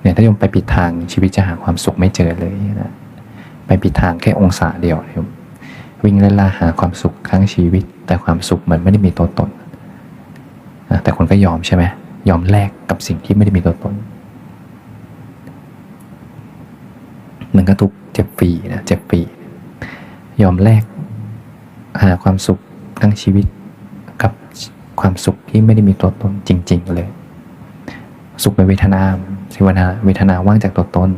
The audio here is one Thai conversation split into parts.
เนี่ยถ้าโยมไปปิดทางชีวิตจะหาความสุขไม่เจอเลยนะไปปิดทางแค่องศาเดียวโยมวิ่งไล่ล่าหาความสุขทั้งชีวิต แต่ความสุขมันไม่ได้มีตัวตนนะแต่คนก็ยอมใช่ไหมยอมแลกกับสิ่งที่ไม่ได้มีตัวตน มันก็ทุกเจ็บฟรีนะเจ็บฟรียอมแลกหาความสุขทั้งชีวิตกับความสุขที่ไม่ได้มีตัวตนจริง ๆ เลย สุขในเวทนา สิวนาเวทนาว่างจากตัวตน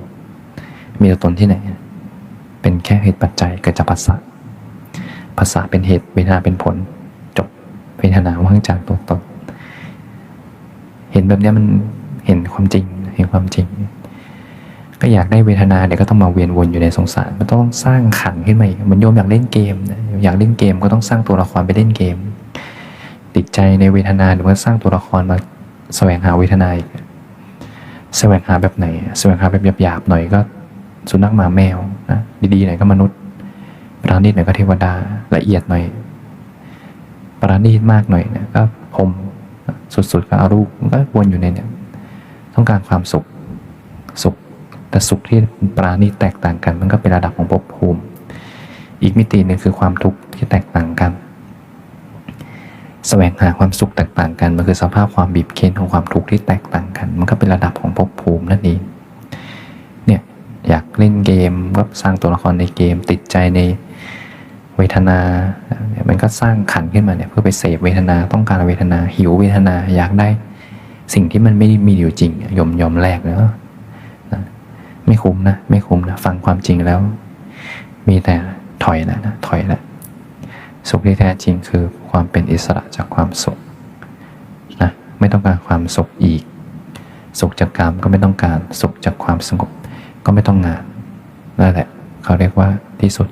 มีตัวตนที่ไหน เป็นแค่เหตุปัจจัยเกิดจากภาษาภาษาเป็นเหตุเวทนาเป็นผล จบเวทนาว่างจากตัวตน เห็นแบบนี้มันเห็นความจริงเห็นความจริง ก็อยากได้เวทนาเดี๋ยวก็ต้องมาเวียนวนอยู่ในสงสาร มันต้องสร้างขันขึ้นมาอีกมันโยมอยากเล่นเกมอยากเล่นเกมก็ต้องสร้างตัวละครไปเล่นเกม ติดใจในเวทนาหรือว่าสร้างตัวละครมาแสวงหาเวทนาอีก แสวงหาแบบไหนแสวงหาแบบหยาบๆหน่อยก็สุนัขหมาแมวนะดีๆหน่อยก็มนุษย์ ปราณีตหน่อยก็เทวดาละเอียดหน่อย ปราณีตมากหน่อยเนี่ยก็พรมสุดๆก็อารูปก็วนอยู่ในเนี่ยต้องการความสุขสุข แต่สุขที่ปราณีตแตกต่างกัน มันก็เป็นระดับของภพภูมิ อีกมิติหนึ่งคือความทุกข์ที่แตกต่างกัน แสวงหาความสุขแตกต่างกัน มันคือสภาพความบีบเค้นของความทุกข์ที่แตกต่างกัน มันก็เป็นระดับของภพภูมินั่นเองเนี่ยอยากเล่นเกมก็สร้างตัวละครในเกมติดใจในเวทนาเนี่ยมันก็สร้างขันขึ้นมาเนี่ยเพื่อไปเสพเวทนาต้องการเวทนา หิวเวทนาอยากได้ สิ่งที่มันไม่ได้มีอยู่จริงยอมยอมแลกเนอะนะไม่คุ้มนะไม่คุ้มนะฟังความจริงแล้ว มีแต่ถอยแล้วนะถอยแล้ว สุขที่แท้จริงคือความเป็นอิสระจากความสุขนะไม่ต้องการความสุขอีก สุขจากกรรมก็ไม่ต้องการสุขจากความสงบ ก็ไม่ต้องงานนั่นแหละเขาเรียกว่าที่สุด